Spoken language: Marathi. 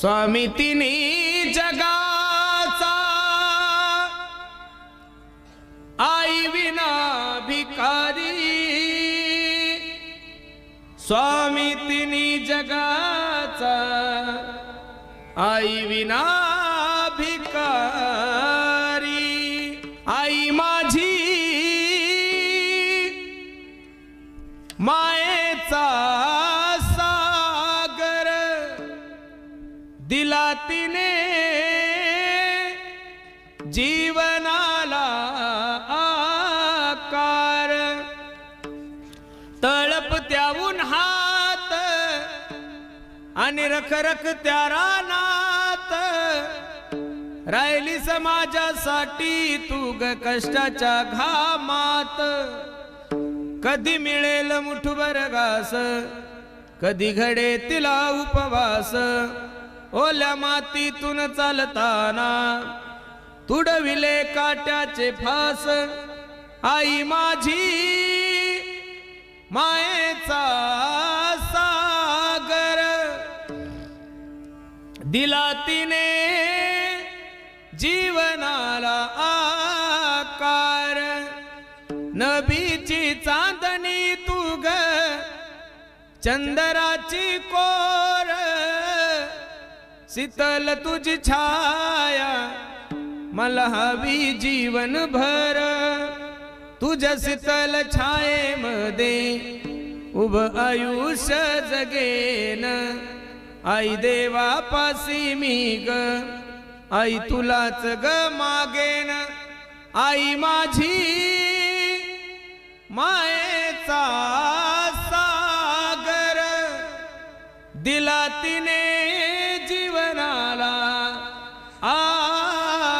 स्वामी तिन्ही जगाचा आई विना भिकारी स्वामी तिन्ही जगाचा आई विना भिकारी आई माझी माय दिला तिने जीवनाला आकार. तळप त्याहून हात आणि रखरख त्या रानात. राहिली समाजासाठी तू ग कष्टाच्या घामात. कधी मिळेल मुठभर घास कधी घडे तिला उपवास. ओल्या मातीतून चालताना तुडविले काट्याचे फास. आई माझी मायेचा सागर. दिला तिने जीवनाला आकार. नबीची चांदणी तुग चंदराची कोर. शीतल तुझी छाया मला हवी जीवन भर. तुझ्या शीतल छायेमध्ये उभ आयुष्य जगेन. आई देवा पासी मी ग आई तुलाच ग मागेन. आई माझी माय दिला तिने जीवनाला आकार.